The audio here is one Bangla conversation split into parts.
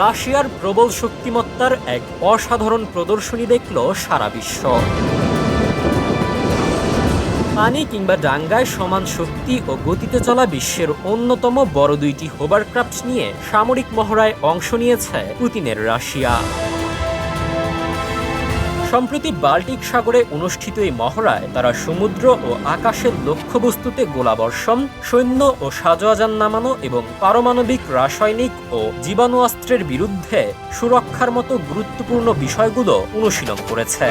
রাশিয়ার প্রবল শক্তিমত্তার এক অসাধারণ প্রদর্শনী দেখল সারা বিশ্ব। পানি কিংবা ডাঙ্গায় সমান শক্তি ও গতিতে চলা বিশ্বের অন্যতম বড় দুইটি হোবারক্রাফট নিয়ে সামরিক মহড়ায় অংশ নিয়েছে পুতিনের রাশিয়া। সম্প্রতি বাল্টিক সাগরে অনুষ্ঠিত এই মহড়ায় তারা সমুদ্র ও আকাশের লক্ষ্যবস্তুতে গোলাবর্ষণ, সৈন্য ও সাজোয়াজান নামানো এবং পারমাণবিক, রাসায়নিক ও জীবাণু অস্ত্রের বিরুদ্ধে সুরক্ষার মতো গুরুত্বপূর্ণ বিষয়গুলো অনুশীলন করেছে।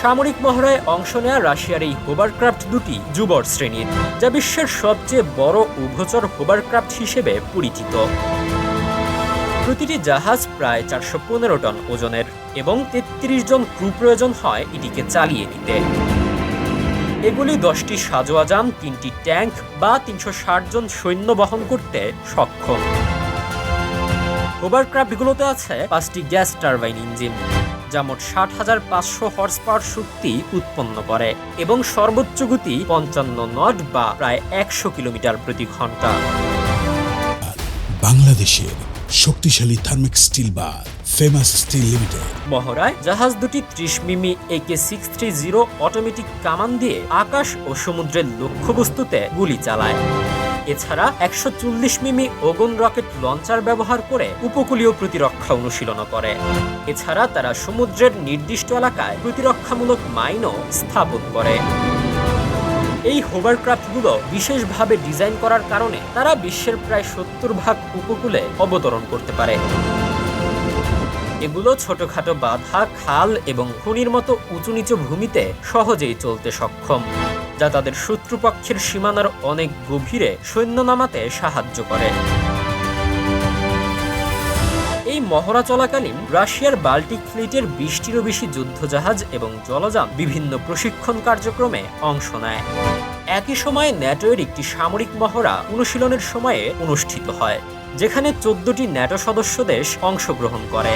সামরিক মহড়ায় অংশ নেয়া রাশিয়ার এই হোবারক্রাফট দুটি যুবর শ্রেণির, যা বিশ্বের সবচেয়ে বড় উভচর হোবারক্রাফট হিসেবে পরিচিত। প্রতিটি জাহাজ প্রায় চারশো পনেরো টন ওজনের এবং তেত্রিশ জন ক্রু প্রয়োজন হয় এটিকে চালিয়ে নিতে। এগুলি দশটি সাজোয়া সাজোয়াজান তিনটি ট্যাঙ্ক বা তিনশো ষাট জন সৈন্য বহন করতে সক্ষম। হোবারক্রাফটগুলোতে আছে পাঁচটি গ্যাস টারবাইন ইঞ্জিন, যা মোট ষাট হাজার পাঁচশো হর্স পাওয়ার শক্তি উৎপন্ন করে এবং সর্বোচ্চ গতি পঞ্চান্ন নট বা প্রায় একশো কিলোমিটার প্রতি ঘণ্টা। বাংলাদেশের শক্তিশালী থার্মিক স্টিল বা ফেমাস স্টিল লিমিটেড মহড়ায় জাহাজ দুটি ত্রিশ মিমি একে সিক্স থ্রি জিরো অটোমেটিক কামান দিয়ে আকাশ ও সমুদ্রের লক্ষ্যবস্তুতে গুলি চালায়। এছাড়া একশো চল্লিশ মিমি ওগন রকেট লঞ্চার ব্যবহার করে উপকূলীয় প্রতিরক্ষা অনুশীলন করে। এছাড়া তারা সমুদ্রের নির্দিষ্ট এলাকায় প্রতিরক্ষামূলক মাইনও স্থাপন করে। এই হোভারক্রাফটগুলো বিশেষভাবে ডিজাইন করার কারণে তারা বিশ্বের প্রায় সত্তর ভাগ উপকূলে অবতরণ করতে পারে। এগুলো ছোটখাটো বাধা, খাল এবং খনির মতো উঁচু নিচু ভূমিতে সহজেই চলতে সক্ষম, যা তাদের শত্রুপক্ষের সীমানার অনেক গভীরে সৈন্য নামাতে সাহায্য করে। মহড়া চলাকালীন রাশিয়ার বাল্টিক ফ্লিটের বিশটিরও বেশি যুদ্ধজাহাজ এবং জলযান বিভিন্ন প্রশিক্ষণ কার্যক্রমে অংশ নেয়। একই সময়ে ন্যাটোয়ের একটি সামরিক মহড়া অনুশীলনের সময়ে অনুষ্ঠিত হয়, যেখানে চোদ্দটি ন্যাটো সদস্য দেশ অংশগ্রহণ করে।